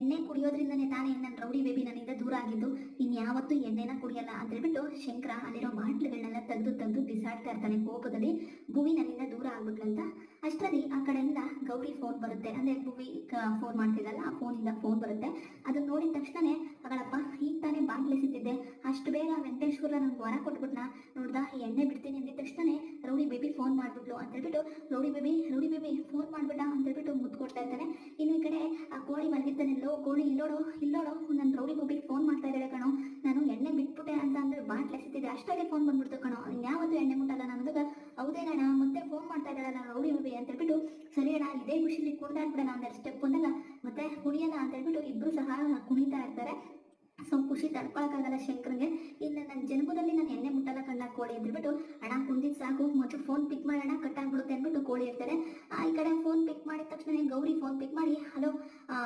ಎಣ್ಣೆ ಕುಡಿಯೋದ್ರಿಂದನೇ ತಾನೇ ನನ್ನ ರೌಡಿ ಬೇಬಿ ನನ್ನಿಂದ ದೂರ ಆಗಿದ್ದು, ಇನ್ಯಾವತ್ತೂ ಎಣ್ಣೆನ ಕುಡಿಯಲ್ಲ ಅಂತ ಹೇಳ್ಬಿಟ್ಟು ಶಂಕರ ಅಲ್ಲಿರೋ ಬಾಟ್ಲುಗಳನ್ನೆಲ್ಲ ತೆಗೆದು ತೆಗೆದು ಬಿಸಾಡ್ತಾ ಇರ್ತಾನೆ ಕೋಪದಲ್ಲಿ. ಭೂವಿ ನನ್ನಿಂದ ದೂರ ಆಗ್ಬಿಟ್ಲಂತ ಅಷ್ಟರಲ್ಲಿ ಆ ಕಡೆಯಿಂದ ಗೌರಿ ಫೋನ್ ಬರುತ್ತೆ. ಅಂದ್ರೆ ಭೂಮಿ ಫೋನ್ ಮಾಡ್ತಿದ್ದಲ್ಲ, ಆ ಫೋನಿಂದ ಫೋನ್ ಬರುತ್ತೆ. ಅದನ್ನ ನೋಡಿದ ತಕ್ಷಣನೇ, ಅಗಳಪ್ಪ, ಈಗ ತಾನೆ ಬಾಟ್ಲು ಎಸಿತಿದ್ದೆ. ಅಷ್ಟು ಬೇಗ ವೆಂಕಟೇಶ್ವರ ನನ್ಗೆ ವರ ಕೊಟ್ಬಿಟ್ನ. ನೋಡ್ದ ಎಣ್ಣೆ ಬಿಡ್ತೀನಿ ಅಂದಿದ ತಕ್ಷಣನೇ ರೌಡಿ ಬೇಬಿ ಫೋನ್ ಮಾಡ್ಬಿಟ್ಲು. ಅಂತ ಹೇಳ್ಬಿಟ್ಟು, rowdy baby rowdy baby phone ಮಾಡ್ಬಿಟ್ಟ ಅಂತ ಹೇಳ್ಬಿಟ್ಟು ಮುದ್ದು ಕೊಡ್ತಾ ಇರ್ತಾನೆ. ಇನ್ನು ಈ ಕಡೆ, ಆ ಕೋಳಿ ಮಲಗಿದ್ದಾನೆಲ್ಲೋ ಕೋಳಿ ಇಲ್ಲೋಡು ಇಲ್ಲೋಡು ನನ್ನ ರೌಡಿ ಬೇಬಿ ಫೋನ್ ಮಾಡ್ತಾ ಇದ್ದಾಳೆ ಕಣೋ. ನಾನು ಎಣ್ಣೆ ಬಿಟ್ಬಿಟ್ಟೆ ಅಂತ ಅಂದ್ರೆ ಬಾಟ್ಲೆಸಿದ್ದೆ ಅಷ್ಟಾಗೆ ಫೋನ್ ಬಂದ್ಬಿಡ್ತು ಕಣೋ. ಇನ್ಯಾವತ್ತೂ ಎಣ್ಣೆ ಮುಟ್ಟಲ್ಲ. ನಾನು ಅಂದಾಗ ಹೌದೇನಣ್ಣ ಮತ್ತೆ ಫೋನ್ ಮಾಡ್ತಾ ಇದ್ದಾಳಲ್ಲ ರೌಡಿ ಹುಡುಗಿ ಅಂತ ಹೇಳ್ಬಿಟ್ಟು, ಸರಿ ಅಣ್ಣ, ಇದೇ ಖುಷಿಲಿ ಕುಣಿದಾಡ್ಬಿಡೋಣ ಒಂದೆರಡು ಸ್ಟೆಪ್ ಅಂದಾಗ ಮತ್ತೆ ಕುಣಿಯೋಣ ಅಂತ ಹೇಳ್ಬಿಟ್ಟು ಇಬ್ರು ಸಹ ಕುಣಿತಾ ಇರ್ತಾರೆ. ಸೊ ಖುಷಿ ತಡ್ಕೊಳಕ್ಕಾಗಲ್ಲ ಶಂಕರ್ಗೆ ಇಲ್ಲ ನನ್ನ ಜನ್ಮದಲ್ಲಿ ನಾನು ಎಣ್ಣೆ ಮುಟ್ಟಲ್ಲ ಕಣ್ಣ, ಕೋಳಿ ಅಂದ್ಬಿಟ್ಟು. ಹಣ ಕುಂದಿದ್ ಸಾಕು. ಮೊದಲು ಫೋನ್ ಪಿಕ್ ಮಾಡೋಣ ಕಟ್ ಆಗ್ಬಿಡುತ್ತೆ ಅಂದ್ಬಿಟ್ಟು ಕೋಳಿ ಇರ್ತಾರೆ ಈ ಕಡೆ ಫೋನ್ ಪಿಕ್ ಮಾಡಿದ ತಕ್ಷಣ ಗೌರಿ ಫೋನ್ ಪಿಕ್ ಮಾಡಿ, ಹಲೋ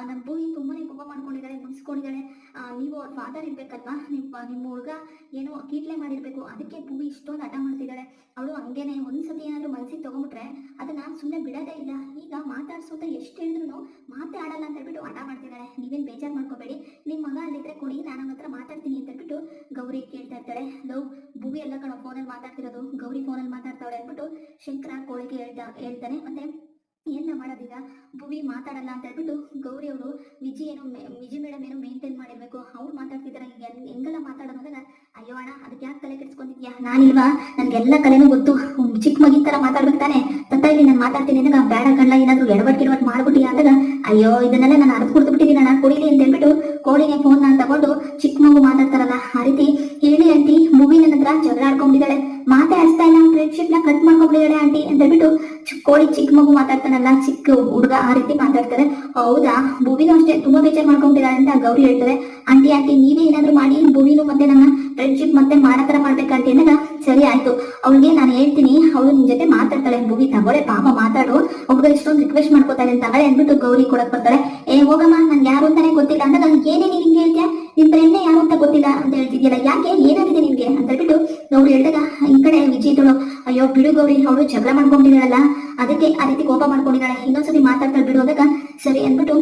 ನಮ್ಮ ಭೂಮಿ ತುಂಬಾನೇ ಕೋಪ ಮಾಡ್ಕೊಂಡಿದ್ದಾಳೆ ಮುಗಿಸ್ಕೊಂಡಿದ್ದಾಳೆ ನೀವು ಅವ್ರ ಫಾದರ್ ಇರ್ಬೇಕಲ್ವಾ? ನಿಮ್ಮ ನಿಮ್ಮ ಹುಡುಗ ಏನೋ ಕೀಟ್ಲೆ ಮಾಡಿರ್ಬೇಕು. ಅದಕ್ಕೆ ಭೂಮಿ ಇಷ್ಟೊಂದು ಹಠ ಮಾಡ್ತಿದ್ದಾಳೆ. ಅವಳು ಹಂಗೇನೆ ಒಂದ್ಸತಿ ಏನಾದ್ರು ಮನಸ್ಸಿಗೆ ತಗೊಂಡ್ಬಿಟ್ರೆ ಅದನ್ನ ಸುಮ್ಮನೆ ಬಿಡೋದೇ ಇಲ್ಲ. ಈಗ ಮಾತಾಡ್ಸೋತ ಎಷ್ಟು ಹೇಳಿದ್ರು ಮಾತೇ ಆಡಲ್ಲ ಅಂತ ಹೇಳ್ಬಿಟ್ಟು ಹಠ ಮಾಡ್ತಿದ್ದಾಳೆ. ನೀವೇನ್ ಬೇಜಾರು ಮಾಡ್ಕೋಬೇಡಿ. ನಿಮ್ಮ ಮಗ ಅಲ್ಲಿದ್ರೆ ಕೊಡಿ. ನಾನು ಅವನ ಹತ್ರ ಮಾತಾಡ್ತೀನಿ ಅಂತ ಹೇಳ್ಬಿಟ್ಟು ಗೌರಿ ಕೇಳ್ತಾ ಇರ್ತಾಳೆ. ಲವ್ ಭೂವಿ ಎಲ್ಲ ಕಣ ಫೋನಲ್ಲಿ ಮಾತಾಡ್ತಿರೋದು. ಗೌರಿ ಫೋನಲ್ಲಿ ಮಾತಾಡ್ತಾವಳೆ ಅಂದ್ಬಿಟ್ಟು ಶಂಕರ ಕೋಳಿಗೆ ಹೇಳ್ತಾ, ಹೇಳ್ತಾನೆ. ಮತ್ತೆ ಏನ ಮಾಡೋದೀಗ? ಭುವಿ ಮಾತಾಡಲ್ಲ ಅಂತ ಹೇಳ್ಬಿಟ್ಟು ಗೌರಿ ಅವರು ವಿಜಿ ಏನು ವಿಜಿ ಮೇಡಮ್ ಏನು ಮೇಂಟೈನ್ ಮಾಡಿರ್ಬೇಕು. ಅವ್ರು ಮಾತಾಡ್ತಿದಾರೆ ಹೆಂಗೆಲ್ಲ ಮಾತಾಡೋದಾಗ ಅಯ್ಯೋ ಅಣ್ಣ, ಅದಕ್ಕೆ ಯಾಕೆ ತಲೆ ಕೆಡ್ಸ್ಕೊಂತಿದ್ಯಾ? ನಾನಿಲ್ವಾ? ನನ್ಗೆಲ್ಲ ಕಲೆನೂ ಗೊತ್ತು. ಚಿಕ್ಕ ಮಗಿನ ತರ ಮಾತಾಡ್ಬೇಕು ತಾನೆ. ತತ್ತ ಇಲ್ಲಿ ನಾನು ಮಾತಾಡ್ತೀನಿ ಅಂದಾಗ, ಬೇಡ ಕಣ್ಣ ಏನಾದ್ರು ಎಡವಟ್ ಗಿಡವಟ್ ಮಾಡ್ಬಿಟ್ಟಿ ಅಂದಾಗ, ಅಯ್ಯೋ, ಇದನ್ನೆಲ್ಲ ನಾನು ಅರ್ಥ ಕೊಡ್ತು ಬಿಟ್ಟಿದ್ದೀನಿ ಅಣ್ಣ. ಕುಡಿಲಿ ಕೋಳಿಗೆ ಫೋನ್ನ ತಗೊಂಡು ಚಿಕ್ಕ ಮಗು ಮಾತಾಡ್ತಾರಲ್ಲ, ಆ ರೀತಿ ಹೇಳಿ ಅಂತಿ ಮೂವಿ ನನ್ನ ಹತ್ರ ಜಗಳ ಆಡ್ಕೊಂಡಿದ್ದಾಳೆ ಮಾತೆ ಆಡ್ತಾ ಇಲ್ಲ ನ ಕಟ್ ಮಾಡ್ಕೊಂಡಿದ್ದಾಳೆ ಆಂಟಿ ಅಂತ ಹೇಳ್ಬಿಟ್ಟು ಚಿ- ಕೋಳಿ ಚಿಕ್ಕ ಮಗು ಮಾತಾಡ್ತಾನಲ್ಲ ಚಿಕ್ಕ ಹುಡುಗ ಆ ರೀತಿ ಮಾತಾಡ್ತಾರೆ. ಹೌದಾ? ಭೂವಿನೂ ಅಷ್ಟೇ, ತುಂಬಾ ಬೇಜಾರ್ ಮಾಡ್ಕೊಂಡಿದ್ದಾರೆ ಅಂತ ಗೌರಿ ಹೇಳ್ತಾರೆ ಆಂಟಿ ಆಂಟಿ, ನೀವೇ ಏನಾದ್ರು ಮಾಡಿ, ಭೂವಿನೂ ಮತ್ತೆ ನನ್ನ ಫ್ರೆಂಡ್ಶಿಪ್ ಮತ್ತೆ ಮಾಡತರ ಮಾಡ್ಬೇಕಂತ. ಅಂದಾಗ ಸರಿ ಆಯ್ತು. ಅವಳಿಗೆ ನಾನು ಹೇಳ್ತೀನಿ, ಅವಳು ನಿನ್ ಜೊತೆ ಮಾತಾಡ್ತಾಳೆ. ಭೂವಿ ತಗೊಳೆ ಪಾಪ ಮಾತಾಡು. ಹುಡುಗ ಇಷ್ಟೊಂದು ರಿಕ್ವೆಸ್ಟ್ ಮಾಡ್ಕೋತಾಳೆ ಅಂತಾಳೆ ಅಂದ್ಬಿಟ್ಟು ಗೌರಿ ಕೊಡಕ್ ಬರ್ತಾರೆ ಏ, ಹೋಗಮ್ಮ ನನ್ ಯಾರು ಅಂತಾನೆ ಗೊತ್ತಿಲ್ಲ. ಅಂದ್ರೆ ನನ್ಗೆ ಏನೇ ನೀನ್ ಹಿಂಗೆ ಹೇಳ್ತೀಯ ನಿನ್ ಯಾರು ಅಂತ ಗೊತ್ತಿಲ್ಲ ಅಂತ ಹೇಳ್ತಿದ್ಯಲ್ಲ, ಯಾಕೆ? ಏನಾಗಿದೆ ನಿನ್ಗೆ? ಅಂತ ಹೇಳ್ಬಿಟ್ಟು ಗೌರಿ ಹೇಳಿದಾಗ ಈ ಕಡೆ ವಿಜಯದಳು ಅಯ್ಯೋ, ಬಿಡು ಗೌರಿ, ಅವಳು ಜಗಳ ಮಾಡ್ಕೊಂಡಿದ್ದಾಳಲ್ಲ. ಅದಕ್ಕೆ ಆ ರೀತಿ ಕೋಪ ಮಾಡ್ಕೊಂಡಿದ್ದಾಳೆ. ಇನ್ನೊಂದ್ಸತಿ ಮಾತಾಡ್ತಾಳೆ ಬಿಡು ಸರಿ ಅಂದ್ಬಿಟ್ಟು,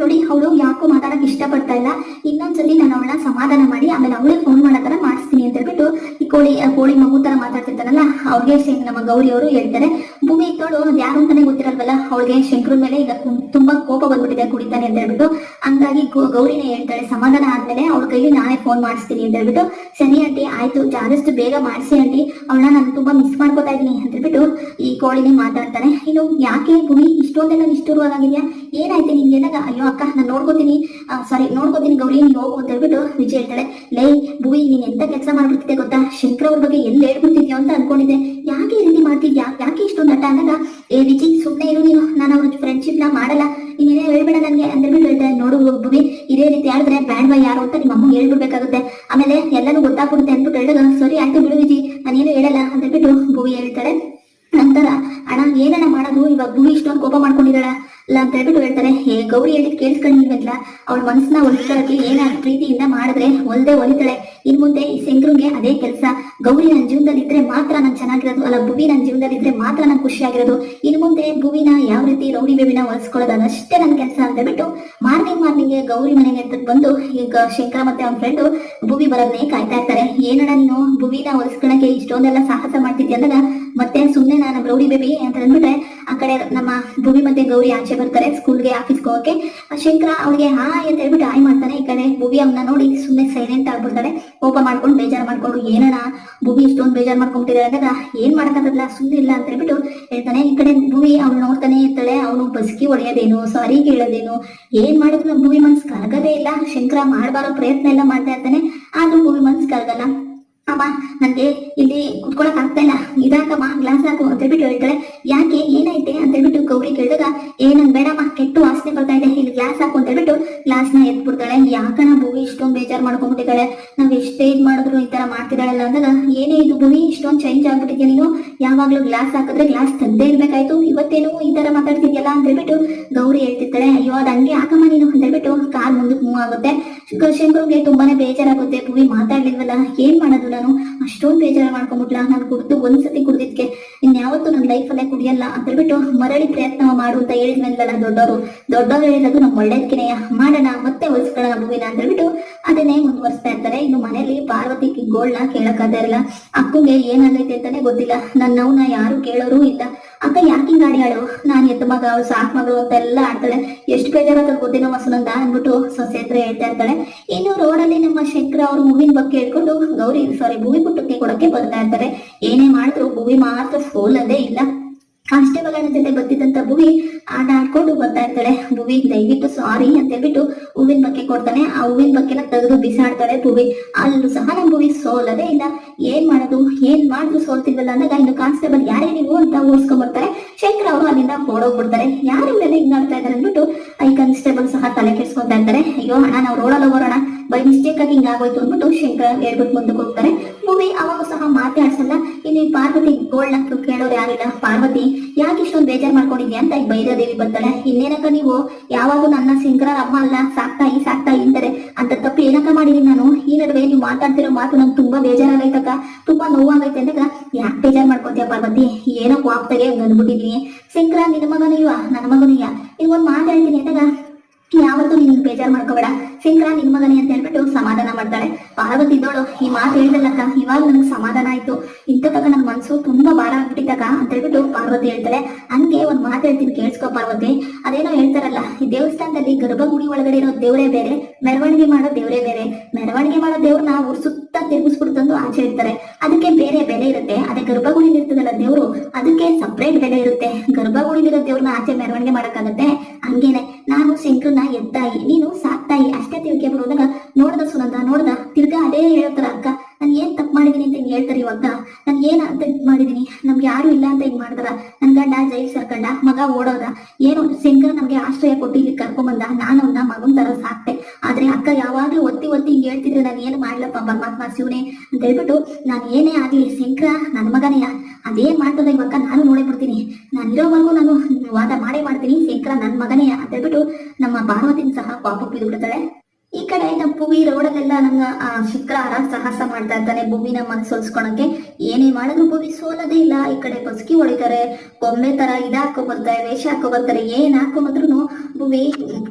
ನೋಡಿ, ಅವಳು ಯಾಕೋ ಮಾತಾಡಕ್ ಇಷ್ಟಪಡ್ತಾ ಇಲ್ಲ. ಇನ್ನೊಂದ್ಸತಿ ನಾನು ಅವಳನ್ನ ಸಮಾಧಾನ ಮಾಡಿ, ಆಮೇಲೆ ಅವಳೇ ಫೋನ್ ಮಾಡೋ ತರ ಮಾಡಿಸ್ತೀನಿ ಅಂತ ಹೇಳ್ಬಿಟ್ಟು, ಈ ಕೋಳಿ ಕೋಳಿ ಮಗು ತರ ಮಾತಾಡ್ತಿರ್ತಾರಲ್ಲ ಅವ್ರಿಗೆ ನಮ್ಮ ಗೌರಿ ಅವರು ಹೇಳ್ತಾರೆ. ಭೂಮಿ ಇತ್ತೋಳು ಅದು ಯಾರು ಅಂತಾನೆ ಗೊತ್ತಿರಲ್ವಲ್ಲ, ಅವಳಿಗೆ ಶಂಕರ ಮೇಲೆ ಈಗ ತುಂಬಾ ಕೋಪ ಬಂದ್ಬಿಟ್ಟಿದೆ ಕುಡಿತಾನೆ ಅಂತ ಹೇಳ್ಬಿಟ್ಟು, ಹಂಗಾಗಿ ಗೌರಿನೇ ಹೇಳ್ತಾಳೆ, ಸಮಾಧಾನ ಆದ್ಮೇಲೆ ಅವ್ಳ ಕೈಲಿ ನಾನೇ ಫೋನ್ ಮಾಡಿಸ್ತೀನಿ ಅಂತ ಹೇಳ್ಬಿಟ್ಟು, ಸರಿ ಆಂಟಿ, ಆಯ್ತು ಆದಷ್ಟು ಬೇಗ ಮಾಡಿಸಿ ಆಂಟಿ, ಅವಳನ್ನ ನಾನು ತುಂಬಾ ಮಿಸ್ ಮಾಡ್ಕೋತಾ ಇದೀನಿ ಅಂತ ಹೇಳ್ಬಿಟ್ಟು ಈ ಕೋಳಿನೇ ಮಾತಾಡ್ತಾನೆ. ಇನ್ನು ಯಾಕೆ ಭೂಮಿ, ಇಷ್ಟೊಂದೆಲ್ಲ ನಿಷ್ಠುರವಾಗಿದ್ಯಾ? ಏನಾಯ್ತು ನಿಮ್ಗೆ ಏನಾಗ ಅಯ್ಯೋ ಅಕ್ಕ, ನಾನು ನೋಡ್ಕೋತೀನಿ ಸಾರಿ ನೋಡ್ಕೋತೀನಿ ಗೌರಿ, ನೀನು ಹೋಗು ಅಂತ ಹೇಳ್ಬಿಟ್ಟು ವಿಜಯ್ ಹೇಳ್ತಾಳೆ, ಲೈ ಭೂಮಿ, ನೀನ್ ಎಂತ ಕೆಲಸ ಮಾಡ್ಬಿಡ್ತಿದ್ದೆ ಗೊತ್ತಾ? ಶಂಕರ್ ಅವ್ರ ಬಗ್ಗೆ ಎಲ್ಲಿ ಹೇಳ್ಬಿಡ್ತಿದ್ಯೋ ಅಂತ ಅನ್ಕೊಂಡಿದ್ದೆ. ಯಾಕೆ ಈ ರೀತಿ ಮಾಡ್ತಿದ್ಯಾ? ಯಾಕೆ ಇಷ್ಟೊಂದು ನಟ? ಅಂದಾಗ ಏ ವಿಜಿ ಸುಮ್ನೆ ಇರು ನೀನು. ನಾನು ಅವ್ರ ಫ್ರೆಂಡ್ಶಿಪ್ನ ಮಾಡಲ್ಲ. ನೀನೇನೇ ಹೇಳ್ಬೇಡ ನನಗೆ ಅಂದ್ರೆ ಹೇಳ್ಬಿಟ್ಟು ಹೇಳ್ತಾರೆ ನೋಡು ಭೂವಿ ಇದೇ ರೀತಿ ಹೇಳಿದ್ರೆ ಬ್ಯಾಡ್ವಾ ಯಾರು ಅಂತ ನಿಮ್ಮ ಅಮ್ಮ ಹೇಳ್ಬಿಡ್ಬೇಕಾಗುತ್ತೆ. ಆಮೇಲೆ ಎಲ್ಲರೂ ಗೊತ್ತಾಗ್ಬಿಡುತ್ತೆ ಅಂದ್ಬಿಟ್ಟು ಹೇಳಿದಾಗ ಸರಿ, ಆಯ್ತು ಬಿಡು ವಿಜಿ ನಾನೇನು ಹೇಳಲ್ಲ. ಅಂತ ಹೇಳ್ಬಿಟ್ಟು ಭೂವಿ ಹೇಳ್ತಾಳೆ. ನಂತರ, ಅಣ್ಣ, ಏನಣ್ಣ ಮಾಡೋದು? ಇವಾಗ ಭೂಮಿ ಇಷ್ಟೊಂದು ಕೋಪ ಮಾಡ್ಕೊಂಡಿದ್ದಾಳ. ಇಲ್ಲ ಅಂತ ಹೇಳ್ಬಿಟ್ಟು ಹೇಳ್ತಾರೆ, ಹೇ ಗೌರಿ ಹೇಳಿದ್ ಕೇಳಿಸ್ಕೊಂಡಿಲ್ವಲ್ಲ ಅವಳ ಮನಸ್ಸನ್ನ ಒಲಿಸ್ಕೊಳ್ಳೋಕೆ ಏನ ಪ್ರೀತಿಯಿಂದ ಮಾಡಿದ್ರೆ ಒಲ್ದೆ ಒಲಿತಾಳೆ. ಇನ್ ಮುಂದೆ ಈ ಶಂಕರುಗೆ ಅದೇ ಕೆಲಸ. ಗೌರಿ ನನ್ನ ಜೀವನದಲ್ಲಿ ಇದ್ರೆ ಮಾತ್ರ ನನ್ ಚೆನ್ನಾಗಿರೋದು. ಅಲ್ಲ, ಭುವಿ ನನ್ನ ಜೀವನದಲ್ಲಿ ಇದ್ರೆ ಮಾತ್ರ ನಾನು ಖುಷಿಯಾಗಿರೋದು. ಇನ್ ಮುಂದೆ ಭುವಿನ ಯಾವ ರೀತಿ ರೌಡಿ ಬೇಬಿನ ಒಲಿಸ್ಕೊಳ್ಳೋದು ಅದಷ್ಟೇ ನನ್ ಕೆಲಸ ಅಂತ ಹೇಳ್ಬಿಟ್ಟು ಮಾರ್ನಿಂಗ್ ಮಾರ್ನಿಂಗ್ ಗೌರಿ ಮನೆಗೆ ಅಂತ ಬಂದು ಈಗ ಶಂಕರ ಮತ್ತೆ ಅವ್ನ ಫ್ರೆಂಡ್ ಭುವಿ ಬರೋದನ್ನೇ ಕಾಯ್ತಾ ಇರ್ತಾರೆ. ಏನಣ್ಣ ನೀನು? ಭುವಿನ ಒಲಿಸ್ಕೊಳಕ್ಕೆ ಇಷ್ಟೊಂದೆಲ್ಲ ಸಾಹಸ ಮಾಡ್ತಿದ್ದೆ ಮತ್ತೆ ಸುಮ್ನೆ ನಾನು ರೌಡಿ ಬೇಬಿ ಅಂತ ಅಂದ್ಬಿಟ್ರೆ ಆ ಕಡೆ ನಮ್ಮ ಭೂಮಿ ಮತ್ತೆ ಗೌರಿ ಆಚೆ ಬರ್ತಾರೆ ಸ್ಕೂಲ್ಗೆ ಆಫೀಸ್ಗೆ ಹೋಗಕ್ಕೆ. ಶಂಕರ ಅವ್ರಿಗೆ ಹಾಯ್ ಅಂತ ಹೇಳ್ಬಿಟ್ಟು ಹಾಯ್ ಮಾಡ್ತಾನೆ. ಈ ಕಡೆ ಭೂಮಿ ಅವ್ನ ನೋಡಿ ಸುಮ್ನೆ ಸೈಲೆಂಟ್ ಆಗ್ಬಿಡ್ತಾಳೆ. ಕೋಪ ಮಾಡ್ಕೊಂಡು, ಬೇಜಾರ್ ಮಾಡ್ಕೊಂಡು ಏನಣ ಭೂಮಿ ಇಷ್ಟೊಂದು ಬೇಜಾರ್ ಮಾಡ್ಕೊಂಡ್ಬಿಟ್ಟಿದ್ದಾರೆ ಅಂದಾಗ ಏನ್ ಮಾಡಕ್ಕಾಗಲ್ಲ ಸುಮ್ಮನೆ ಇಲ್ಲ ಅಂತ ಹೇಳ್ಬಿಟ್ಟು ಹೇಳ್ತಾನೆ. ಈ ಕಡೆ ಭೂಮಿ ಅವ್ನು ನೋಡ್ತಾನೆ ಇರ್ತಾಳೆ. ಅವನು ಬಸ್ಕಿ ಹೊಡೆಯೋದೇನು, ಸಾರಿ ಕೇಳೋದೇನು, ಏನ್ ಮಾಡಿದ್ರು ಭೂಮಿ ಮನ್ಸ್ ಕರಗದೇ ಇಲ್ಲ. ಶಂಕರ ಮಾಡಬಾರೋ ಪ್ರಯತ್ನ ಎಲ್ಲ ಮಾಡ್ತಾ ಇರ್ತಾನೆ ಆದ್ರೂ ಭೂಮಿ ಮನ್ಸ್ ಕರಗಲ್ಲ. ಅಮ್ಮ ನನ್ಗೆ ಇಲ್ಲಿ ಕುತ್ಕೊಳಕ್ ಆಗ್ತಾ ಇಲ್ಲ. ಇದಾಕಮ್ಮ ಗ್ಲಾಸ್ ಹಾಕು, ಅಂತ ಹೇಳ್ಬಿಟ್ಟು ಹೇಳ್ತಾಳೆ. ಯಾಕೆ ಏನಾಯ್ತೆ ಅಂತ ಹೇಳ್ಬಿಟ್ಟು ಗೌರಿ ಕೇಳಿದಾಗ ಏನಂಗ್ ಬೇಡಮ್ಮ, ಕೆಟ್ಟು ವಾಸನೆ ಬರ್ತಾ ಇದೆ, ಇಲ್ಲಿ ಗ್ಲಾಸ್ ಹಾಕು ಅಂತ ಹೇಳ್ಬಿಟ್ಟು ಗ್ಲಾಸ್ನ ಎತ್ಬಿಡ್ತಾಳೆ ಯಾಕನ ಭೂಮಿ ಇಷ್ಟೊಂದು ಬೇಜಾರ್ ಮಾಡ್ಕೊಂಡ್ಬಿಟ್ಟಿದ್ದಾಳೆ? ನಾವ್ ಎಷ್ಟೇ ಇದ್ ಮಾಡಿದ್ರು ಈ ತರ ಮಾಡ್ತಿದ್ದಾಳಲ್ಲ ಅಂದಾಗ, ಏನೇ ಇದು ಭೂಮಿ, ಇಷ್ಟೊಂದು ಚೇಂಜ್ ಆಗ್ಬಿಟ್ಟಿದ್ಯಾ ನೀನು? ಯಾವಾಗ್ಲೂ ಗ್ಲಾಸ್ ಹಾಕಿದ್ರೆ ಗ್ಲಾಸ್ ತಗ್ದೇ ಇರ್ಬೇಕಾಯ್ತು. ಇವತ್ತೇನು ಈ ತರ ಮಾತಾಡ್ತಿದ್ಯಲ್ಲ ಅಂತ ಹೇಳ್ಬಿಟ್ಟು ಗೌರಿ ಹೇಳ್ತಿರ್ತಾಳೆ, ಅಯ್ಯೋ, ಅದ್ ಹಂಗೆ ಹಾಕಮ್ಮ ನೀನು ಅಂತ ಹೇಳ್ಬಿಟ್ಟು ಕಾರ್ ಮುಂದಕ್ಕೆ ಮೂವ್ ಆಗುತ್ತೆ. ಶಂಕರ್ಗೆ ತುಂಬಾನೇ ಬೇಜಾರಾಗುತ್ತೆ. ಭೂಮಿ ಮಾತಾಡ್ಲಿಲ್ವಲ್ಲ, ಏನ್ ಮಾಡೋದು ನಾನು? ಅಷ್ಟೊಂದು ಬೇಜಾರು ಮಾಡ್ಕೊಂಡ್ಬಿಟ್ಲ? ನಾನು ಕುಡ್ದು ಒಂದ್ಸತಿ ಕುಡ್ದಿದ್ಕೆ, ಇನ್ಯಾವತ್ತೂ ನನ್ನ ಲೈಫಲ್ಲೇ ಕುಡಿಯಲ್ಲ ಅಂತ ಹೇಳ್ಬಿಟ್ಟು ಮರಳಿ ಪ್ರಯತ್ನ ಮಾಡು ಅಂತ ಹೇಳಿದ್ಮೇಲೆ ದೊಡ್ಡವರು ದೊಡ್ಡವರು ಹೇಳಿರೋದು ನಮ್ಮ ಕಿನಯ ಮಾಡೋಣ, ಮತ್ತೆ ಉಳಿಸ್ಕೊಳ್ಳೋಣ ಭೂಮಿನ ಅಂತ ಹೇಳ್ಬಿಟ್ಟು ಅದನ್ನೇ ಮುಂದುವರಿಸ್ತಾ ಇರ್ತಾರೆ. ಇನ್ನು ಮನೆಯಲ್ಲಿ ಪಾರ್ವತಿ ಗೋಳ್ನ ಕೇಳಕ್ಕಾಗ್ತಾ ಇರಲ್ಲ. ಅಕ್ಕಂಗೆ ಏನಾಗೈತೆ ಅಂತಾನೆ ಗೊತ್ತಿಲ್ಲ. ನನ್ನ ಯಾರು ಕೇಳೋರು ಇಲ್ಲ. ಅಕ್ಕ ಯಾಕೆ ಗಾಡಿ ಆಳು ನಾನ್ ಎತ್ತ ಮಗ ಸಾಕ್ ಮಗಳು ಅಂತ ಎಲ್ಲ ಆಡ್ತಾಳೆ. ಎಷ್ಟು ಬೇಜಾರಾಗ ಗೊತ್ತಿನೋ ಮಸನಂದ ಅಂದ್ಬಿಟ್ಟು ಸೊಸೆ ಹತ್ರ ಹೇಳ್ತಾ ಇರ್ತಾಳೆ. ಇನ್ನು ರೋಡಲ್ಲಿ ನಮ್ಮ ಶಂಕರ ಅವ್ರ ಹೂವಿನ ಬಗ್ಗೆ ಹೇಳ್ಕೊಂಡು ಗೌರಿ ಸಾರಿ ಭೂಮಿ ಪುಟ್ಟಕ್ಕೆ ಕೊಡಕ್ಕೆ ಬರ್ತಾ ಇರ್ತಾರೆ. ಏನೇ ಮಾಡಿದ್ರು ಭೂಮಿ ಮಾತ್ರ ಸೋಲದೇ ಇಲ್ಲ. ಕಾನ್ಸ್ಟೇಬಲ್ ಜೊತೆ ಬಂದಿದ್ದಂತ ಭುವಿ ಆಟ ಆಡ್ಕೊಂಡು ಬರ್ತಾ ಇರ್ತಾಳೆ. ಭುವಿ, ದಯವಿಟ್ಟು ಸಾರಿ ಅಂತ ಹೇಳ್ಬಿಟ್ಟು ಹೂವಿನ ಬಕ್ಕೆ ಕೊಡ್ತಾನೆ. ಆ ಹೂವಿನ ಬಕ್ಕೆನ ತೆಗೆದು ಬಿಸಾಡ್ತಾಳೆ ಭುವಿ. ಅಲ್ಲೂ ಸಹ ನಮ್ ಭುವಿ ಸೋಲದೇ ಇಲ್ಲ. ಏನ್ ಮಾಡೋದು? ಏನ್ ಮಾಡಿದ್ರು ಸೋಲ್ತಿಲ್ವಲ್ಲ ಅಂದಾಗ ಇನ್ನು ಕಾನ್ಸ್ಟೇಬಲ್ ಯಾರೇ ನೀವು ಅಂತ ಓಡಿಸ್ಕೊಂಡ್ ಬರ್ತಾರೆ ಶಂಕರ್ ಅವರು ಅಲ್ಲಿಂದ ಓಡೋಗ್ಬಿಡ್ತಾರೆ. ಯಾರು ಮೇಲೆ ಹಿಂಗ್ ಮಾಡ್ತಾ ಇದಾರೆ ಅಂದ್ಬಿಟ್ಟು ಈ ಕಾನ್ಸ್ಟೇಬಲ್ ಸಹ ತಲೆ ಕೆಡ್ಸ್ಕೊಂತಾ ಇರ್ತಾರೆ. ಅಯ್ಯೋ ಅಣ್ಣ, ನಾವು ರೋಡಲ್ಲಿ ಹೋಗೋಣ ಬೈ ಮಿಸ್ಟೇಕ್ ಆಗಿ ಹಿಂಗಾಗೋಯ್ತು ಅಂದ್ಬಿಟ್ಟು ಶಂಕರ್ ಹೇಳ್ಬಿಟ್ಟು ಮುಂದಕ್ಕೆ ಹೋಗ್ತಾರೆ. ಭೂಮಿ ಅವಾಗ ಸಹ ಮಾತಾಡ್ಸಲ್ಲ ಇಲ್ಲಿ ಪಾರ್ವತಿ ಗೋಲ್ಡ್ ಕೇಳೋರು ಯಾರಿಲ್ಲ. ಪಾರ್ವತಿ, ಯಾಕೆ ಇಷ್ಟೊಂದು ಬೇಜಾರ್ ಮಾಡ್ಕೊಂಡಿದ್ಯಾ ಅಂತ ಬೈರಾದೇವಿ ಬರ್ತಾಳೆ ಇನ್ನೇನಕ್ಕ ನೀವು? ಯಾವಾಗ ನನ್ನ ಶಂಕರ ಅಮ್ಮ ಅಲ್ಲ. ಸಾಕ್ತಾಯಿ ಸಾಕ್ತಾಯಿ ಅಂತಾರೆ. ಅಂತ ತಪ್ಪು ಏನಕ್ಕ ಮಾಡಿದೀನಿ ನಾನು? ಈ ನಡುವೆ ನೀವು ಮಾತಾಡ್ತಿರೋ ಮಾತು ನಂಗೆ ತುಂಬಾ ಬೇಜಾರಾಗೈತಕ್ಕ. ತುಂಬಾ ನೋವಾಗೈತೆ ಅಂದಾಗ ಯಾಕೆ ಬೇಜಾರ್ ಮಾಡ್ಕೊತೀಯ ಪಾರ್ವತಿ? ಏನೋ ವಾಪ್ತಾಗೆ ಅಂದ್ಬಿಟ್ಟಿದೀನಿ. ಸಿಂಕರ ನಿನ್ನ ಮಗನಯ್ಯ? ನನ್ನ ಮಗನಯ್ಯ? ಈಗ ಒಂದ್ ಮಾತು ಸಮಾಧಾನ ಆಯ್ತು. ಇಂಥದಾಗ ನನ್ನ ಮನ್ಸು ತುಂಬಾ ಭಾರ ಆಗ್ಬಿಟ್ಟಿದ್ದಾಗ ಅಂತ ಹೇಳ್ಬಿಟ್ಟು ಪಾರ್ವತಿ ಹೇಳ್ತಾಳೆ, ಹಂಗೆ ಒಂದ್ ಮಾತು ಹೇಳ್ತೀನಿ ಕೇಳಿಸ್ಕೊ ಪಾರ್ವತಿ. ಅದೇನೋ ಹೇಳ್ತಾರಲ್ಲ, ಈ ದೇವಸ್ಥಾನದಲ್ಲಿ ಗರ್ಭಗುಡಿ ಒಳಗಡೆ ಇರೋ ದೇವರೇ ಬೇರೆ, ಮೆರವಣಿಗೆ ಮಾಡೋ ದೇವರೇ ಬೇರೆ. ಮೆರವಣಿಗೆ ಮಾಡೋ ದೇವ್ರನ್ನ ಊರ್ ಸುತ್ತ ತಿರುಗಿಸ್ಬಿಟ್ಟು ತಂದು ಆಚೆ ಇರ್ತಾರೆ ಅದಕ್ಕೆ ಬೇರೆ ಬೆಲೆ ಇರುತ್ತೆ. ಅದೇ ಗರ್ಭಗುಡಿ ಇರ್ತದಲ್ಲ ದೇವ್ರು, ಅದಕ್ಕೆ ಸಪ್ರೇಟ್ ಬೆಲೆ ಇರುತ್ತೆ. ಗರ್ಭಗುಡಿಲಿರೋ ದೇವ್ರನ್ನ ಆಚೆ ಮೆರವಣಿಗೆ ಮಾಡಕ್ಕಾಗತ್ತೆ? ಹಂಗೇನೆ. ನಾನು ಶಂಕರನ್ನ ಎತ್ತಾಯಿ ನೀನು ಸಾಕ್ತಾಯಿ, ಅಷ್ಟೇ ತಿಳ್ಕೆ ಬಿಡೋದಾಗ ನೋಡ್ದ ಸುನಂದ, ನೋಡ್ದ, ತಿರ್ಗಾ ಅದೇ ಹೇಳ್ತಾರ ಅಕ್ಕ, ನಾನು ಏನ್ ತಪ್ಪು ಮಾಡಿದೀನಿ ಅಂತ ಹೇಳ್ತಾರೆ ಇವಾಗ? ನಾನು ಏನ್ ಅಂತ ಮಾಡಿದೀನಿ? ನಮ್ಗೆ ಯಾರು ಇಲ್ಲ ಅಂತ ಹಿಂಗ್ ಮಾಡ್ತಾರ ನನ್ ಗಂಡ ಜೈಲ್ ಸರ್ಕಂಡ, ಮಗ ಓಡೋದ. ಏನು ಶಂಕರ ನಮ್ಗೆ ಆಶ್ರಯ ಕೊಟ್ಟು ಇಲ್ಲಿ ಕರ್ಕೊಂಬಂದ, ನಾನು ಅವ್ನ ಮಗನ್ ತರ ಸಾಕ್ತೆ. ಆದ್ರೆ ಅಕ್ಕ ಯಾವಾಗ್ಲೂ ಒತ್ತಿ ಒತ್ತಿ ಹಿಂಗ್ ಹೇಳ್ತಿದ್ರೆ, ನಾನು ಏನ್ ಮಾಡ್ಲಪ್ಪ ಪರಮಾತ್ಮ ಶಿವನೇ? ಅಂತ ಹೇಳ್ಬಿಟ್ಟು, ನಾನು ಏನೇ ಆಗ್ಲಿ ಶಂಕರ, ನನ್ ಮಗನೇ ಅದೇನ್ ಮಾಡ್ತದ ಇವಾಗ ನಾನು ನೋಡೇ ಬಿಡ್ತೀನಿ. ನಾನು ಇರೋವರೆಗೂ ನಾನು ವಾದ ಮಾಡೇ ಮಾಡ್ತೀನಿ. ಶಂಕರ ನನ್ ಮಗನೇ ಅಂತ ಹೇಳ್ಬಿಟ್ಟು ನಮ್ಮ ಪಾರ್ವತಿನ ಸಹ ಪಾಪ ಬಿಡ್ತಾಳೆ. ಈ ಕಡೆ ನಮ್ಮ ಭೂಮಿ ರೋಡಲ್ಲೆಲ್ಲ ನಮ್ಮ ಶುಕ್ರವಾರ ಸಾಹಸ ಮಾಡ್ತಾ ಇರ್ತಾನೆ ಭೂಮಿನ ಮನಸ್ಸೊಲ್ಸ್ಕೊಳಕ್ಕೆ ಏನೇ ಮಾಡಿದ್ರು ಭೂಮಿ ಸೋಲೋದೇ ಇಲ್ಲ. ಈ ಕಡೆ ಬಸ್ಕಿ ಹೊಡಿತಾರೆ. ಕೊಂಬೆ ತರ ಇದಾಕೋ ಬರ್ತಾರೆ ವೇಷ ಹಾಕೋ ಬರ್ತಾರೆ ಏನ್ ಹಾಕೋ ಬಂದ್ರು ಭೂಮಿ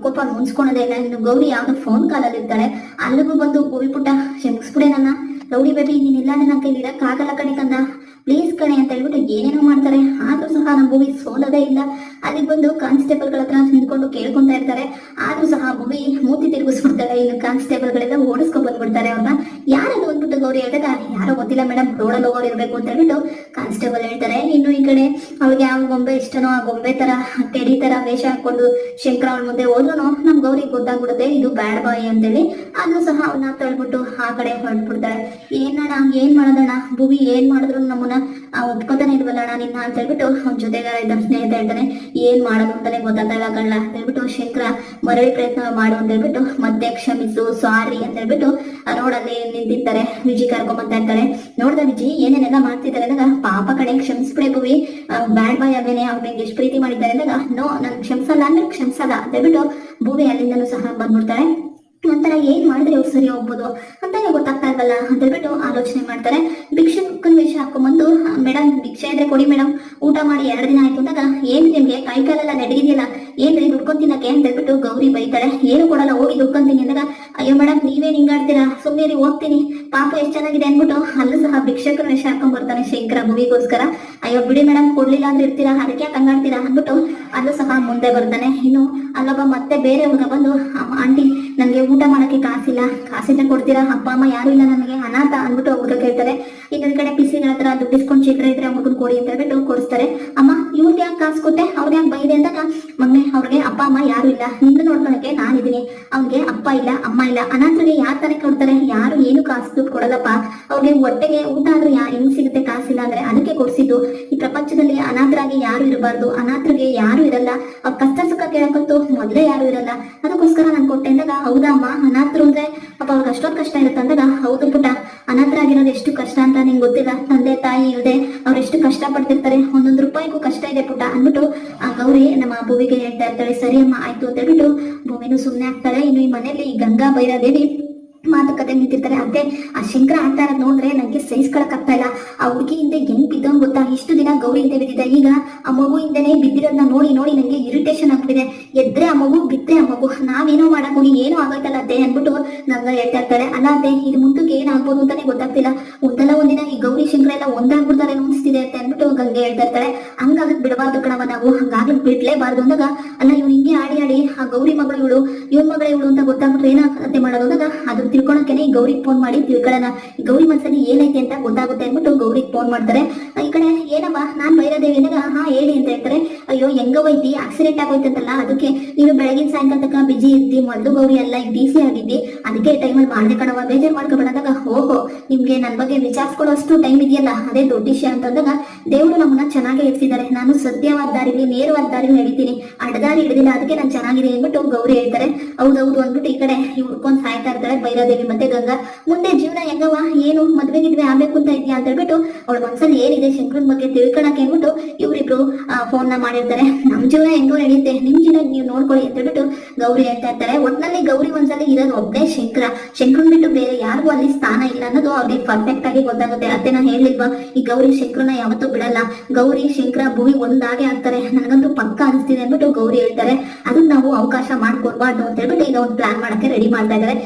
ಕೋಪ ಮುನ್ಸ್ಕೊಳೋದೇ ಇಲ್ಲ. ಇನ್ನು ಗೌರಿ ಯಾವ್ದು ಫೋನ್ ಕಾಲಲ್ಲಿ ಇರ್ತಾಳೆ. ಅಲ್ಲಿಗೂ ಬಂದು ಭೂಮಿ ಪುಟ್ಟ ಕ್ಷಮಿಸ್ಬಿಡೆ ನನ್ನ. ರೌಡಿ ಬೇಬಿ ನೀನಿಲ್ಲ ನನ್ನ ಕೈಲಿ ಇರಕ್ ಆಗಲ್ಲ ಕಣೆ ಕಂದ. ಪ್ಲೀಸ್ ಕಣೆ ಅಂತ ಹೇಳ್ಬಿಟ್ಟು ಏನೇನೋ ಮಾಡ್ತಾರೆ. ಆದ್ರೂ ಸಹ ನಮ್ಮ ಭೂಮಿ ಸೋಲದೇ ಇಲ್ಲ. ಅಲ್ಲಿಗೆ ಬಂದು ಕಾನ್ಸ್ಟೇಬಲ್ಗಳ ಹತ್ರ ನಿಂತ್ಕೊಂಡು ಕೇಳ್ಕೊಂತ ಇರ್ತಾರೆ. ಆದ್ರೂ ಸಹ ಭೂಮಿ ಮೂತಿ ಕಾನ್ಸ್ಟೇಬಲ್ ಗಳೆಲ್ಲ ಓಡಿಸ್ಕೊಂಡ್ ಬಂದ್ಬಿಡ್ತಾರೆ ಅವ್ರನ್ನ. ಯಾರನ್ನು ಬಂದ್ಬಿಟ್ಟು ಗೌರಿ ಹೇಳಿದಾಗ ಯಾರೋ ಗೊತ್ತಿಲ್ಲ ಮೇಡಮ್ ರೋಡಲ್ಲಿ ಹೋಗೋರು ಇರ್ಬೇಕು ಅಂತ ಹೇಳ್ಬಿಟ್ಟು ಕಾನ್ಸ್ಟೇಬಲ್ ಹೇಳ್ತಾರೆ ಇನ್ನು ಈ ಕಡೆ ಅವ್ಳಿಗೆ ಯಾವ ಗೊಂಬೆ ಇಷ್ಟನೋ, ಆ ಗೊಂಬೆ ತರ ಟೆಡಿ ತರ ವೇಷ ಹಾಕೊಂಡು ಶಂಕರ ಅವಳ ಮುಂದೆ ಹೋದ್ರು ನಮ್ ಗೌರಿಗೆ ಗೊತ್ತಾಗ್ಬಿಡುತ್ತೆ, ಇದು ಬ್ಯಾಡ್ ಬಾಯ್ ಅಂತೇಳಿ. ಆದ್ರೂ ಸಹ ಅವನ್ನ ತಳ್ಬಿಟ್ಟು ಆ ಕಡೆ ಹೊರಟ್ಬಿಡ್ತಾಳೆ. ಏನಣ್ಣ ಏನ್ ಮಾಡೋದಣ್ಣ? ಭೂಮಿ ಏನ್ ಮಾಡಿದ್ರು ನಮ್ಮನ್ನ? ಒಪ್ಕೊತಾನೆ ಇಲ್ವಲ್ಲ ಅಣ್ಣ, ನಿನ್ನ ಅಂತ ಹೇಳ್ಬಿಟ್ಟು ಅವ್ನ ಜೊತೆಗಾರ ಇದ್ದ ಸ್ನೇಹಿತ ಹೇಳ್ತಾನೆ, ಏನ್ ಮಾಡೋದು ಅಂತಾನೆ ಗೊತ್ತಾಗಲ್ಲ ಹೇಳ್ಬಿಟ್ಟು ಶಂಕರ ಮರಳಿ ಪ್ರಯತ್ನ ಮಾಡು ಅಂತ ಹೇಳ್ಬಿಟ್ಟು, ಮತ್ತೆ ಕ್ಷಮಿಸು ಸಾರಿ ಅಂತ ಹೇಳ್ಬಿಟ್ಟು ರೋಡಲ್ಲಿ ನಿಂತಿರ್ತಾರೆ. ವಿಜಿ ಕರ್ಕೊಂಬಂತ ಇರ್ತಾರೆ ನೋಡ್ದ ವಿಜಿ ಏನೇನೆಲ್ಲ ಮಾಡ್ತಿದ್ದಾರೆ ಅಂದಾಗ, ಪಾಪ ಕಡೆ ಕ್ಷಮಿಸ್ಬಿಡೆ ಭೂವಿ. ಬ್ಯಾಡ್ ಬಾಯ್ ಅವೇನೆ ಅವ್ನಿಗೆ ಎಷ್ಟು ಪ್ರೀತಿ ಮಾಡಿದ್ದಾರೆ ಅಂದಾಗ ನೋ ನನ್ ಕ್ಷಮಿಸಲ್ಲ ಅಂದ್ರೆ ಕ್ಷಮಿಸಲ್ಲ. ಅಂತ ಹೇಳ್ಬಿಟ್ಟು ಭೂವಿ ಅಲ್ಲಿಂದನೂ ಸಹ ಬಂದ್ಬಿಡ್ತಾರೆ ನಂತರ ಏನ್ ಮಾಡಿದ್ರೆ ಇವ್ರು ಸರಿ ಹೋಗ್ಬೋದು ಅಂತಾನೆ ಗೊತ್ತಾಗ್ತಾ ಇರಲ್ಲ ಅಂತ ಹೇಳ್ಬಿಟ್ಟು ಆಲೋಚನೆ ಮಾಡ್ತಾರೆ. ಭಿಕ್ಷಕನ್ ವೇಷ ಹಾಕೊಂಡ್ಬಂದು ಮೇಡಮ್ ಭಿಕ್ಷೆ ಇದ್ರೆ ಕೊಡಿ ಮೇಡಮ್ ಊಟ ಮಾಡಿ ಎರಡು ದಿನ ಆಯ್ತು ಅಂದಾಗ ಏನ್ ನಿಮ್ಗೆ? ಕೈ ಕಾಲೆಲ್ಲ ನಡೆದಿದೆಯಲ್ಲ? ಏನ್ರಿ ದುಡ್ಕೊಂಡ್ ತಿನ್ನಕ್ಕೆ? ಅಂತ ಹೇಳ್ಬಿಟ್ಟು ಗೌರಿ ಬೈತಾಳೆ ಏನು ಕೊಡಲ್ಲ ಹೋಗಿ ದುಡ್ಕೊಂತೀನಿ ಅಂದಾಗ ಅಯ್ಯೋ ಮೇಡಮ್ ನೀವೇ ಹಿಂಗಾಡ್ತೀರಾ? ಸುಮ್ಮನೆ ಹೋಗ್ತೀನಿ. ಪಾಪ ಎಷ್ಟು ಚೆನ್ನಾಗಿದೆ ಅನ್ಬಿಟ್ಟು ಅಲ್ಲೂ ಸಹ ಭಿಕ್ಷಕನ ವೇಷ ಹಾಕೊಂಡ್ ಬರ್ತಾನೆ ಶಂಕರ ಮೂವಿಗೋಸ್ಕರ ಅಯ್ಯೋ ಬಿಡಿ ಮೇಡಮ್ ಕೊಡ್ಲಿಲ್ಲ ಅಂದ್ರೆ ಇರ್ತೀರಾ? ಅದಕ್ಕೆ ಕಂಗಾಡ್ತೀರಾ ಅಂದ್ಬಿಟ್ಟು ಅಲ್ಲೂ ಸಹ ಮುಂದೆ ಬರ್ತಾನೆ. ಇನ್ನು ಅಲ್ಲೊಬ್ಬ ಮತ್ತೆ ಬೇರೆ ಹುಡುಗ ಬಂದು "ಅಮ್ಮ, ಆಂಟಿ ನನ್ಗೆ ಊಟ ಮಾಡಕ್ಕೆ ಕಾಸಿಲ್ಲ. ಕಾಸಿದ್ರೆ ಕೊಡ್ತೀರಾ? ಅಪ್ಪ, ಅಮ್ಮ ಯಾರು ಇಲ್ಲ ನನಗೆ. ಅನಾಥ ಅಂದ್ಬಿಟ್ಟು ಅವ್ರ ಕೇಳ್ತಾರೆ. ಇನ್ನೊಂದ್ ಕಡೆ ಪಿಸಿಗಳ ಹತ್ರ ದುಡ್ಡಿಸ್ಕೊಂಡು ಚಿಲ್ಲರೆ ಇದ್ರೆ ಅವ್ರಿಗೂ ಕೊಡಿ ಅಂತ ಹೇಳ್ಬಿಟ್ಟು ಕೊಡಿಸ್ತಾರೆ. ಅಮ್ಮ, ಇವ್ರಿಗೆ ಯಾಕೆ ಕಾಸು ಅವ್ರಿಗೆ ಬೈದೆ ಅಂದಾಗ, ಮಮ್ಮಿ, ಅವ್ರಿಗೆ ಅಪ್ಪ, ಅಮ್ಮ ಯಾರು ಇಲ್ಲ. ನಿಂದು ನೋಡ್ಕೊಳಕ್ಕೆ ನಾನಿದ್ದೀನಿ ಅವ್ನಿಗೆ ಅಪ್ಪ ಇಲ್ಲ, ಅಮ್ಮ ಇಲ್ಲ. ಅನಾಥರಿಗೆ ಯಾರ್ ತಾನೇ ಕೊಡ್ತಾರೆ? ಯಾರು ಏನು ಕಾಸು ದುಡ್ಡು ಕೊಡಲ್ಲಪ್ಪ. ಅವ್ರಿಗೆ ಹೊಟ್ಟೆಗೆ ಊಟ ಆದ್ರೂ ಯಾ ಹೆಂಗ್ ಸಿಗುತ್ತೆ ಕಾಸಿಲ್ಲ ಅಂದ್ರೆ ಅದಕ್ಕೆ ಕೊಡ್ಸಿದ್ದು. ಈ ಪ್ರಪಂಚದಲ್ಲಿ ಅನಾಥರಾಗಿ ಯಾರು ಇರಬಾರ್ದು. ಅನಾಥರಿಗೆ ಯಾರು ಇರಲ್ಲ. ಅವ್ರ ಕಷ್ಟ ಸುಖ ಕೇಳಕ್ಕಂತೂ ಮೊದಲೇ ಯಾರು ಇರಲ್ಲ. ಅದಕ್ಕೋಸ್ಕರ ನಾನು ಕೊಟ್ಟೆ ಅಂದಾಗ, ಹೌದಾ, ಅಮ್ಮ? ಅನಾಥರು ಅಂದ್ರೆ ಪಾಪ ಅವ್ರಿಗೆ ಅಷ್ಟೊಂದು ಕಷ್ಟ ಇರುತ್ತೆ ಅಂದಾಗ ಹೌದು ಪುಟ್ಟ. ಅನಾಥರಾಗಿರೋದು ಎಷ್ಟು ಕಷ್ಟ ಅಂತ ನಿಂಗೆ ಗೊತ್ತಿಲ್ಲ? ತಂದೆ, ತಾಯಿ ಇಲ್ಲದೆ ಅವ್ರು ಎಷ್ಟು ಕಷ್ಟ ಪಡ್ತಿರ್ತಾರೆ ಒಂದೊಂದು ರೂಪಾಯಿಗೂ ಕಷ್ಟ ಇದೆ ಪುಟ್ಟ ಅಂದ್ಬಿಟ್ಟು, ಆ ಗೌರಿ ನಮ್ಮ ಭೂವಿಗೆ ಹೇಳ್ತಾ ಇರ್ತಾಳೆ ಸರಿ ಅಮ್ಮ ಆಯ್ತು, ಅಂತ ಹೇಳ್ಬಿಟ್ಟು ಭೂಮಿನೂ ಸುಮ್ಮನೆ ಆಗ್ತಾಳೆ. ಇನ್ನು ಈ ಮನೆಯಲ್ಲಿ ಈ ಗಂಗಾ ಭೈರಾದೇವಿ ಮಾತುಕತೆ ನಿಂತಿರ್ತಾರೆ. ಅದೇ ಆ ಶಂಕರ ಆಡ್ತಾ ಇರೋದ್ ನೋಡಿದ್ರೆ ನನಗೆ ಸಹಿಸ್ಕೊಳಕ್ ಆಗ್ತಾ ಇಲ್ಲ. ಆ ಹುಡುಗಿ ಹಿಂದೆ ಹೆಂಗ್ ಬಿದ್ದವ್ ಗೊತ್ತಾ? ಇಷ್ಟು ದಿನ ಗೌರಿ ಹಿಂದೆ ಬಿದ್ದಿದೆ ಈಗ ಆ ಮಗು ಹಿಂದೆನೆ ಬಿದ್ದಿರೋದ್ನ ನೋಡಿ ನೋಡಿ ನನಗೆ ಇರಿಟೇಷನ್ ಆಗ್ತಿದೆ ಎದ್ರೆ ಆ ಮಗು ಬಿದ್ದೆ ಆ ಮಗು. ನಾವೇನೋ ಮಾಡಕ್ ಹೋಗಿ ಏನೋ ಆಗೈತಲ್ಲ ಅತ್ತೆ ಅಂದ್ಬಿಟ್ಟು ನಂಗ ಹೇಳ್ತಾ ಇರ್ತಾರೆ. ಅಲ್ಲ ಅದೇ ಇದು ಮುಂದಕ್ಕೆ ಏನಾಗ್ಬೋದು ಅಂತಾನೆ ಗೊತ್ತಾಗ್ತಿಲ್ಲ. ಒಂದಲ್ಲ ಒಂದಿನ ಈ ಗೌರಿ ಶಂಕರ ಎಲ್ಲ ಒಂದಾಗ್ಬಿಡ್ತಾರೆ ಅನ್ಸ್ತಿದೆ ಅಂತ ಅಂದ್ಬಿಟ್ಟು ಗಂಗೆ ಹೇಳ್ತಾ ಇರ್ತಾರೆ ಹಂಗಾಗಕ್ ಬಿಡಬಾರ್ದು ಕಣವ ನಾವು. ಹಂಗಾಗ ಬಿಡ್ಲೇಬಾರ್ದು ಅಂದಾಗ ಅಲ್ಲ ಇವ್ ಹಿಂಗೆ ಆಡಿ ಆಡಿ ಆ ಗೌರಿ ಮಗಳು ಇವಳು, ಇವನ್ ಮಗಳ ಇವಳು ಅಂತ ಗೊತ್ತಾಗ್ಬಿಟ್ರೆ ಏನಾಗತ್ತೆ ಮಾಡೋದು ಅಂದಾಗ? ಅದು ತಿಳ್ಕೊಳಕೆನೆ ಗೌರಿಗೆ ಫೋನ್ ಮಾಡಿ ತಿಳ್ಕೊಳ್ಳೋಣ. ಗೌರಿ ಮನ್ಸಲ್ಲಿ ಏನೈತೆ ಅಂತ ಗೊತ್ತಾಗುತ್ತೆ ಅಂದ್ಬಿಟ್ಟು ಗೌರಿಗೆ ಫೋನ್ ಮಾಡ್ತಾರೆ. ಈ ಕಡೆ ಏನಮ್ಮ, ನಾನ್ ಬೈರದೇವಿ ಅಂದಾಗ, ಹಾ, ಹೇಳಿ ಅಂತ ಹೇಳ್ತಾರೆ. ಅಯ್ಯೋ, ಹೆಂಗ ಹೋಯ್ತಿ ಆಕ್ಸಿಡೆಂಟ್ ಆಗೋಯ್ತಂತಲ್ಲ, ಅದಕ್ಕೆ ನೀನು ಬೆಳಗಿನ ಸಾಯಂಕಾಲ ತನಕ ಬಿಜಿ ಇದ್ದಿ ಮೊದಲು ಗೌರಿ ಎಲ್ಲ ಈಗ ಡಿ ಸಿ ಆಗಿದ್ದಿ. ಅದಕ್ಕೆ ಟೈಮಲ್ಲಿ ಮಾಡ್ದೆ ಕಣವ ಬೇಜಾರ್ ಮಾಡ್ಕೊಬೇಡ ಅಂದಾಗ, ಓಹೋ, ನಿಮ್ಗೆ ನನ್ ಬಗ್ಗೆ ವಿಚಾರಿಸ್ಕೊಳ್ಳೋಷ್ಟು ಟೈಮ್ ಇದೆಯಲ್ಲ, ಅದೇ ದೊಡ್ಡ ವಿಷಯ ಅಂತಂದಾಗ ದೇವರು ನಮ್ಮನ್ನ ಚೆನ್ನಾಗಿ ಇರಿಸಿದ್ದಾರೆ. ನಾನು ಸತ್ಯವಾದ ದಾರಿಲಿ, ನೇರವಾದ ದಾರಿ ನಡೀತೀನಿ. ಅಡ್ಡದಾರಿ ಹಿಡಿದಿಲ್ಲ, ಅದಕ್ಕೆ ನಾನು ಚೆನ್ನಾಗಿದೆ ಅಂದ್ಬಿಟ್ಟು ಗೌರಿ ಹೇಳ್ತಾರೆ. ಹೌದೌದು ಅಂದ್ಬಿಟ್ಟು ಈ ಕಡೆ ಹುಡ್ಕೊಂಡ್ ಸಾಯ್ತಾ ಇರ್ತಾಳೆ ಭೈರಾದೇವಿ ಮತ್ತೆ ಗಂಗಾ. ಮುಂದೆ ಜೀವನ ಹೆಂಗವ ಏನು? ಮದ್ವೆ ಗಿದ್ವೆ ಆಗ್ಬೇಕು ಅಂತ ಇದೆಯಾ ಅಂತ ಹೇಳ್ಬಿಟ್ಟು ಅವಳ ಮನ್ಸಲ್ಲಿ ಏನಿದೆ ಶಂಕರನ್ ಬಗ್ಗೆ ತಿಳ್ಕೊಳಕ್ಕೆ ಹೇಳ್ಬಿಟ್ಟು ಇವ್ರಿಬ್ರು ಫೋನ್ನ ಮಾಡಿರ್ತಾರೆ. ನಮ್ ಜೀವನ ಹೆಂಗೋ ನಡೆಯುತ್ತೆ. ನಿಮ್ ಜೀವನ ನೀವು ನೋಡ್ಕೊಳ್ಳಿ ಅಂತ ಹೇಳ್ಬಿಟ್ಟು ಗೌರಿ ಹೇಳ್ತಾ ಇರ್ತಾರೆ. ಒಟ್ನಲ್ಲಿ ಗೌರಿ ಮನ್ಸಲ್ಲಿ ಇರೋದು ಒಬ್ಬನೇ ಶಂಕರ. ಶಂಕರನ್ ಬಿಟ್ಟು ಬೇರೆ ಯಾರಿಗೂ ಅಲ್ಲಿ ಸ್ಥಾನ ಇಲ್ಲ ಅನ್ನೋದು ಅವ್ರಿಗೆ ಪರ್ಫೆಕ್ಟ್ ಆಗಿ ಗೊತ್ತಾಗುತ್ತೆ. ಅತ್ತೆ ನಾನು ಹೇಳಿಲ್ವಾ ಈ ಗೌರಿ ಶಂಕರನ ಯಾವತ್ತೂ ಬಿಡಲ್ಲ. ಗೌರಿ, ಶಂಕರ ಭೂಮಿ ಒಂದಾಗೆ ಆಗ್ತಾರೆ. ನನಗಂತೂ ಪಕ್ಕ ಅನಿಸ್ತಿದೆ ಅಂದ್ಬಿಟ್ಟು ಗೌರಿ ಹೇಳ್ತಾರೆ. ಅದನ್ನ ನಾವು ಅವಕಾಶ ಮಾಡ್ಕೊಡ್ಬಾರ್ದು ಅಂತ ಹೇಳ್ಬಿಟ್ಟು ಈಗ ಒಂದು ಪ್ಲಾನ್ ಮಾಡಕ್ಕೆ ರೆಡಿ ಮಾಡ್ತಾ ಇದ್ದಾರೆ.